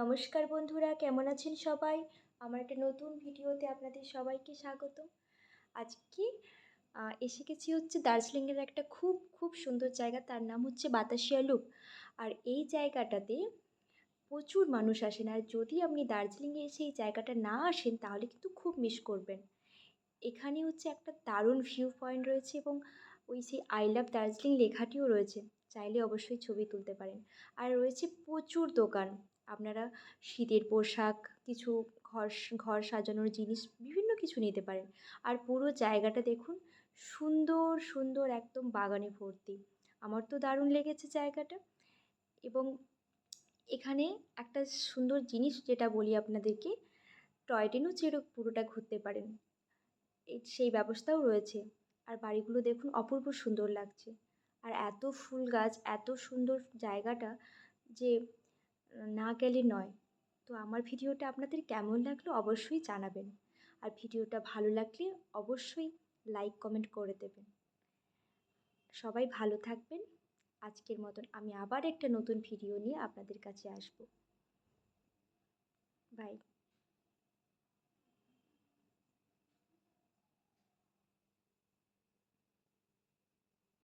নমস্কার বন্ধুরা, কেমন আছেন সবাই? আমার একটা নতুন ভিডিওতে আপনাদের সবাইকে স্বাগত। আজকে এসে গেছি হচ্ছে দার্জিলিংয়ের একটা খুব খুব সুন্দর জায়গা, তার নাম হচ্ছে বাতাসিয়া লুপ। আর এই জায়গাটাতে প্রচুর মানুষ আসেন, আর যদি আপনি দার্জিলিংয়ে এসে এই জায়গাটা না আসেন, তাহলে কিন্তু খুব মিস করবেন। এখানে হচ্ছে একটা দারুণ ভিউ পয়েন্ট রয়েছে এবং ওই সেই আই লাভ দার্জিলিং লেখাটিও রয়েছে, চাইলে অবশ্যই ছবি তুলতে পারেন। আর রয়েছে প্রচুর দোকান, আপনারা শীতের পোশাক, কিছু ঘর ঘর সাজানোর জিনিস, বিভিন্ন কিছু নিতে পারেন। আর পুরো জায়গাটা দেখুন, সুন্দর সুন্দর একদম বাগানে ভর্তি। আমার তো দারুণ লেগেছে জায়গাটা। এবং এখানে একটা সুন্দর জিনিস যেটা বলি আপনাদেরকে, টয় ট্রেনও চেরো পুরোটা ঘুরতে পারেন সেই ব্যবস্থাও রয়েছে। আর বাড়িগুলো দেখুন অপূর্ব সুন্দর লাগছে। আর এত ফুল গাছ, এত সুন্দর জায়গাটা যে, না গেলে নয়। তো আমার ভিডিওটা আপনাদের কেমন লাগল অবশ্যই জানাবেন। আর ভিডিওটা ভালো লাগলে অবশ্যই লাইক, কমেন্ট করে দেবেন। সবাই ভালো থাকবেন। আজকের মতন আমি আবার একটা নতুন ভিডিও নিয়ে আপনাদের কাছে আসব। বাই।